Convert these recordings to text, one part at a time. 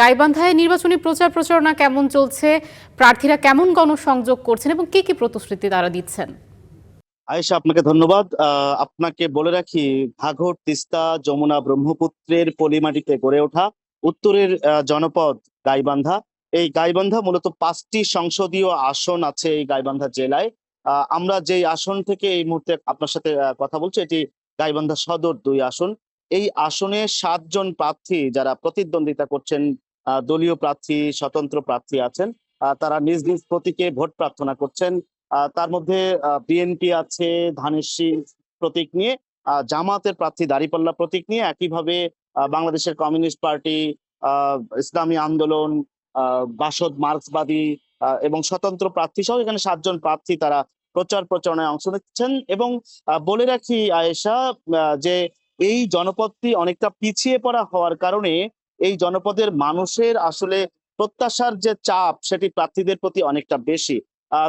গাইবান্ধায় নির্বাচনী প্রচার প্রচারণা কেমন চলছে? প্রার্থীরা কেমন গণসংযোগ করছেন এবং কি কি প্রতিশ্রুতি তারা দিচ্ছেন? আয়েশা, আপনাকে ধন্যবাদ। আপনাকে বলে রাখি ঘাঘর তিস্তা যমুনা ব্রহ্মপুত্রের পলিমাটিতে গড়ে ওঠা উত্তরের জনপদ গাইবান্ধা। এই গাইবান্ধা মূলত পাঁচটি সংসদীয় আসন আছে এই গাইবান্ধা জেলায়। আমরা যেই আসন থেকে এই মুহূর্তে আপনার সাথে কথা বলছি, এটি গাইবান্ধা সদর দুই আসন। এই আসনে সাতজন প্রার্থী যারা প্রতিদ্বন্দ্বিতা করছেন দলীয় প্রার্থী, স্বতন্ত্র প্রার্থী আছেন। তারা নিজ নিজ প্রতীকে ভোট প্রার্থনা করছেন। তার মধ্যে বিএনপি আছে ধানেশী প্রতীক নিয়ে জামাতের প্রার্থী দাঁড়িপাল্লা প্রতীক নিয়ে একইভাবে বাংলাদেশের কমিউনিস্ট পার্টি ইসলামী আন্দোলন বাসদ মার্ক্সবাদী এবং স্বতন্ত্র প্রার্থী সহ এখানে সাতজন প্রার্থী তারা প্রচার প্রচারণায় অংশ নিচ্ছেন। এবং বলে রাখি আয়েশা যে এই জনপদটি অনেকটা পিছিয়ে পড়া হওয়ার কারণে এই জনপদের মানুষের আসলে প্রত্যাশার যে চাপ, সেটি প্রার্থীদের প্রতি অনেকটা বেশি।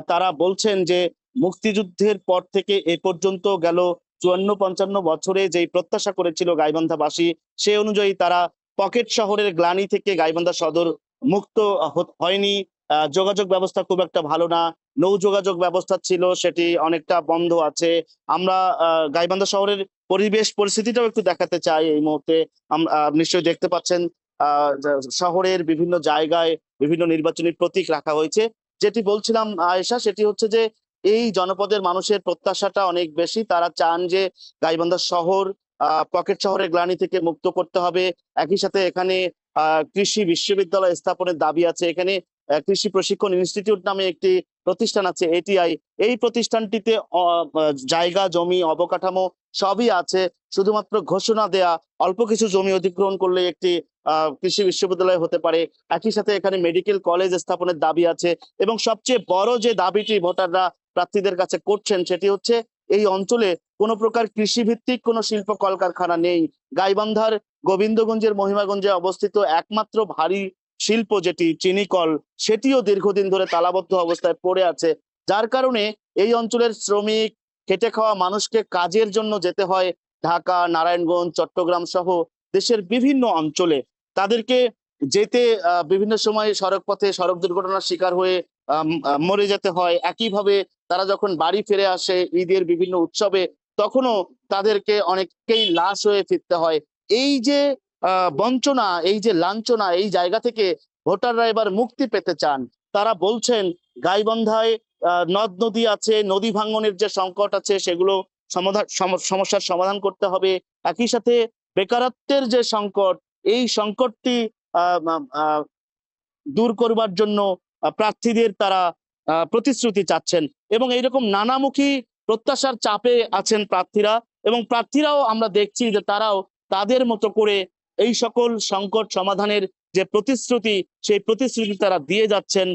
তারা বলছেন যে মুক্তিযুদ্ধের পর থেকে এ পর্যন্ত গেল চুয়ান্ন পঞ্চান্ন বছরে যেই প্রত্যাশা করেছিল গাইবান্ধাবাসী, সে অনুযায়ী তারা পকেট শহরের গ্লানি থেকে গাইবান্ধা সদর মুক্ত হয়নি। যোগাযোগ ব্যবস্থা খুব একটা ভালো না। নৌ যোগাযোগ ব্যবস্থা ছিল, সেটি অনেকটা বন্ধ আছে। আমরা গাইবান্ধা শহরের পরিবেশ, পরিস্থিতিটাও একটু দেখাতে চাই এই মুহূর্তে। নিশ্চয়ই দেখতে পাচ্ছেন। শহরের বিভিন্ন জায়গায় বিভিন্ন নির্বাচনী প্রতীক রাখা হয়েছে। যেটি বলছিলাম, আয়েশা, সেটি হচ্ছে যে এই জনপদের মানুষের প্রত্যাশাটা অনেক বেশি। তারা চান যে গাইবান্ধা শহর পকেট শহরের গ্লানি থেকে মুক্ত করতে হবে। একই সাথে এখানে কৃষি বিশ্ববিদ্যালয় স্থাপনের দাবি আছে। এখানে কৃষি প্রশিক্ষণ ইনস্টিটিউট নামে একটি প্রতিষ্ঠান আছে এটিআই এই প্রতিষ্ঠানটিতে জায়গা, জমি, অবকাঠামো সবই আছে। শুধুমাত্র ঘোষণা দেয়া, অল্প কিছু জমি অধিগ্রহণ করলে একটি কৃষি বিশ্ববিদ্যালয় হতে পারে। একই সাথে এখানে মেডিকেল কলেজ স্থাপনের দাবি আছে এবং সবচেয়ে বড় যে দাবিটি ভোটাররা, প্রার্থীদের কাছে করছেন সেটি হচ্ছে, এই অঞ্চলে কোনো প্রকার কৃষি ভিত্তিক কোনো শিল্প কলকারখানা নেই। গাইবান্ধার গোবিন্দগঞ্জের মহিমাগঞ্জে অবস্থিত একমাত্র ভারী শিল্প যেটি চিনিকল সেটিও দীর্ঘদিন ধরে তালাবদ্ধ অবস্থায় পড়ে আছে। যার কারণে এই অঞ্চলের শ্রমিক, খেটে খাওয়া মানুষকে কাজের জন্য যেতে হয় ঢাকা, নারায়ণগঞ্জ, চট্টগ্রাম সহ দেশের বিভিন্ন অঞ্চলে। তাদেরকে যেতে বিভিন্ন সময় সড়ক পথে সড়ক দুর্ঘটনার শিকার হয়ে মরে যেতে হয়। একইভাবে তারা যখন বাড়ি ফিরে আসে ঈদের বিভিন্ন উৎসবে, তখনও তাদেরকে অনেককেই লাশ হয়ে ফিরতে হয়। এই যে বঞ্চনা, এই যে লাঞ্ছনা, এই জায়গা থেকে ভোটাররা এবার মুক্তি পেতে চান। তারা বলছেন, গাইবন্ধায় নদ নদী আছে, নদী ভাঙ্গনের যে সংকট আছে, সেগুলো সমাধান সমস্যার সমাধান করতে হবে। একই সাথে বেকারত্বের যে সংকট, এই সংকটটি দূর করবার জন্য প্রার্থীদের তারা প্রতিশ্রুতি চাচ্ছেন। এবং এইরকম নানামুখী প্রত্যাশার চাপে আছেন প্রার্থীরা। এবং প্রার্থীরাও আমরা দেখছি যে তারাও তাদের মতো করে এই সকল সংকট সমাধানের যে প্রতিশ্রুতি সেই প্রতিশ্রুতি তারা দিয়ে যাচ্ছেন।